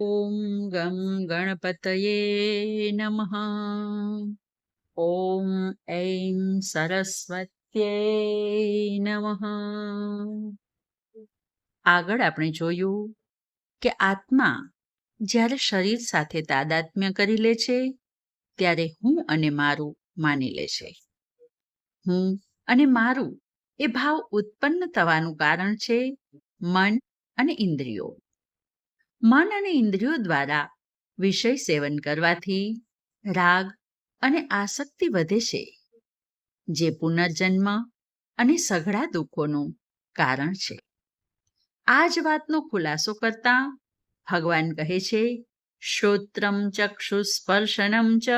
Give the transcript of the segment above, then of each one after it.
ॐ गं गणपतये नमः ॐ ऐं સરસ્વત્યે નમઃ આગળ આપણે જોયું કે આત્મા જ્યારે શરીર સાથે તાદાત્મ્ય કરી લે છે ત્યારે હું અને મારું માની લે છે હું અને મારું એ ભાવ ઉત્પન્ન થવાનું કારણ છે મન અને ઇન્દ્રિયો મન અને ઇન્દ્રિયો દ્વારા વિષય સેવન કરવાથી રાગ અને આસક્તિ વધે છે, જે પુનર્જન્મ અને સઘળા દુઃખોનું કારણ છે. આ જ વાતનો ખુલાસો કરતા ભગવાન કહે છે, શ્રોત્રમ ચક્ષુસ્પર્શનમ ચ,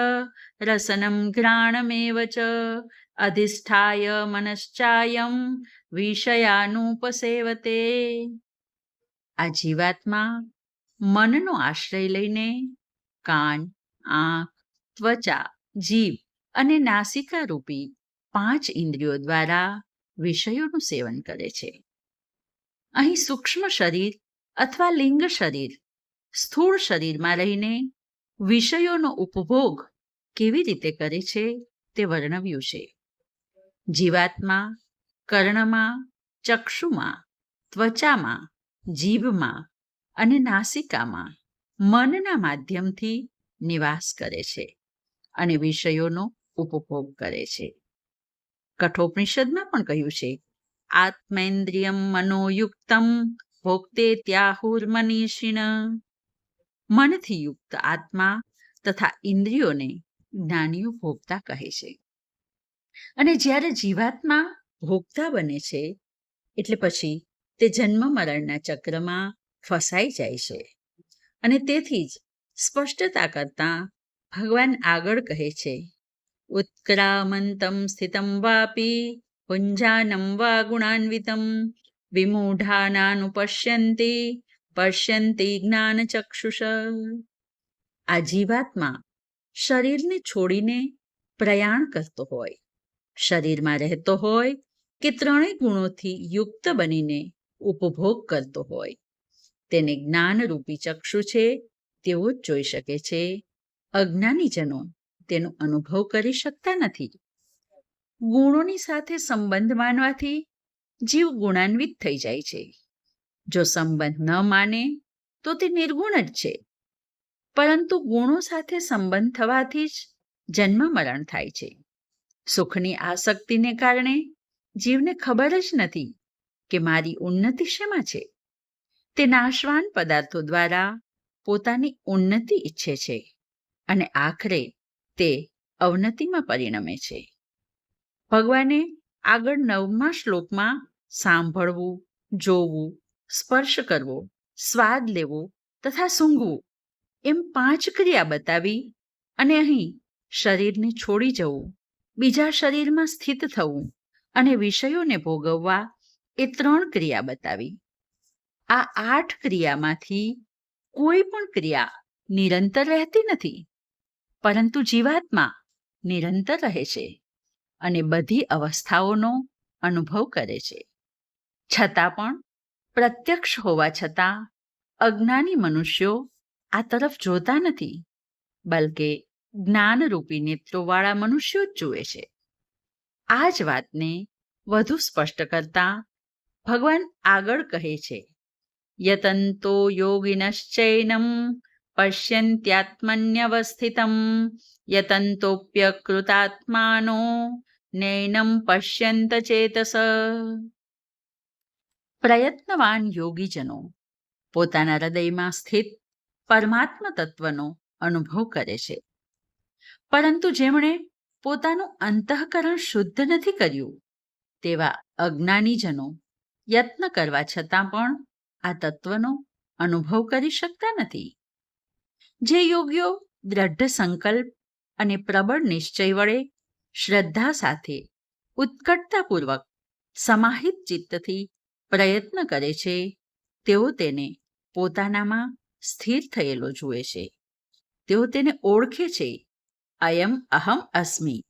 રસનમ ઘ્રાણમેવ ચ, અધિષ્ઠાય મનશ્ચાયમ વિષયાનુપસેવતે. આ જીવાત્મા મનનો આશ્રય લઈને કાન, આંખ, ત્વચા, જીભ અને નાસિકા રૂપી પાંચ ઇન્દ્રિયો દ્વારા વિષયોનું સેવન કરે છે. અહીં સૂક્ષ્મ શરીર અથવા લિંગ શરીર, સ્થૂળ શરીરમાં રહીને વિષયોનો ઉપભોગ કેવી રીતે કરે છે તે વર્ણવ્યું છે. જીવાત્મા, કર્ણમાં, ચક્ષુમાં, ત્વચામાં, જીભમાં અને નાસિકામાં મનના માધ્યમથી નિવાસ કરે છે અને વિષયોનો ઉપભોગ કરે છે. કઠોપનિષદમાં પણ કહ્યું છે, આત્મેન્દ્રિયમ મનોયુક્તમ ભોગતે ત્યાહુર્મનીષિણ. મનથી યુક્ત આત્મા તથા ઇન્દ્રિયોને જ્ઞાનીઓ ભોગતા કહે છે. અને જ્યારે જીવાત્મા ભોગતા બને છે, એટલે પછી તે જન્મ મરણના ચક્રમાં ફસાઈ જાય છે. અને તેથી જ સ્પષ્ટતા કરતા ભગવાન આગળ કહે છે, ઉત્ક્રામંતમ સ્થિતમ વાપી પુંજાનમ વા ગુણાન્વિતમ પશ્યંતી જ્ઞાન ચક્ષુષ આ જીવાત્મા શરીરને છોડીને પ્રયાણ કરતો હોય, શરીરમાં રહેતો હોય કે ત્રણેય ગુણોથી યુક્ત બનીને ઉપભોગ કરતો હોય. તેને જ્ઞાનરૂપી ચક્ષુ છે તેઓ જ જોઈ શકે છે. અજ્ઞાનીજનો તેનો અનુભવ કરી શકતા નથી. ગુણોની સાથે સંબંધ માનવાથી જીવ ગુણાન્વિત થઈ જાય છે. જો સંબંધ ન માને, તો તે નિર્ગુણ જ છે. પરંતુ ગુણો સાથે સંબંધ થવાથી જ જન્મ મરણ થાય છે. સુખની આસક્તિને કારણે જીવને ખબર જ નથી કે મારી ઉન્નતિ શેમાં છે. તે નાશવાન પદાર્થો દ્વારા પોતાની ઉન્નતિ ઈચ્છે છે અને આખરે તે અવનતિમાં પરિણમે છે. ભગવાને આગળ નવમા શ્લોકમાં સાંભળવું, જોવું, સ્પર્શ કરવો, સ્વાદ લેવો તથા સૂંઘવું એમ પાંચ ક્રિયા બતાવી અને અહીં શરીરને છોડી જવું, બીજા શરીરમાં સ્થિત થવું અને વિષયોને ભોગવવા એ ત્રણ ક્રિયા બતાવી. આ આઠ ક્રિયામાંથી કોઈ પણ ક્રિયા નિરંતર રહેતી નથી, પરંતુ જીવાત્મા નિરંતર રહે છે અને બધી અવસ્થાઓનો અનુભવ કરે છે. છતાં પણ પ્રત્યક્ષ હોવા છતાં અજ્ઞાની મનુષ્યો આ તરફ જોતા નથી, બલકે જ્ઞાનરૂપી નેત્રોવાળા મનુષ્યો જ જુએ છે. આ જ વાતને વધુ સ્પષ્ટ કરતા ભગવાન આગળ કહે છે યતંતો યોગિનશ્ચૈનમ પશ્યંત્યાત્મન્યવસ્થિતમ યતંતોપ્યકૃતાત્માનો નૈનમ પશ્યંત ચેતસ પ્રયત્નવાન યોગીજનો પોતાના હૃદયમાં સ્થિત પરમાત્મ તત્વનો અનુભવ કરે છે. પરંતુ જેમણે પોતાનું અંતઃકરણ શુદ્ધ નથી કર્યું, તેવા અજ્ઞાનીજનો યત્ન કરવા છતાં પણ આ તત્વનો અનુભવ કરી શકતા નથી. જે યોગીઓ દ્રઢ સંકલ્પ અને પ્રબળ નિશ્ચય વડે શ્રદ્ધા સાથે ઉત્કટતાપૂર્વક સમાહિત ચિત્તથી પ્રયત્ન કરે છે, તેઓ તેને પોતાનામાં સ્થિર થયેલો જુએ છે. તેઓ તેને ઓળખે છે, અયમ અહમ અસ્મિ.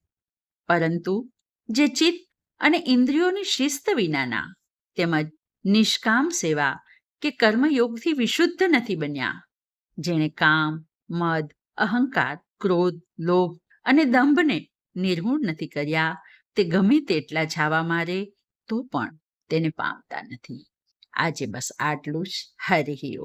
પરંતુ જે ચિત્ત અને ઇન્દ્રિયોની શિસ્ત વિનાના તેમજ નિષ્કામ સેવા કે કર્મયોગથી વિશુદ્ધ નથી બન્યા. જેણે કામ, મદ, અહંકાર, ક્રોધ, લોભ અને દંભને નિર્મૂળ નથી કર્યા. તે ગમે તેટલા છાવા મારે, તો પણ તેને પામતા નથી. આજે બસ આટલું જ. હરિ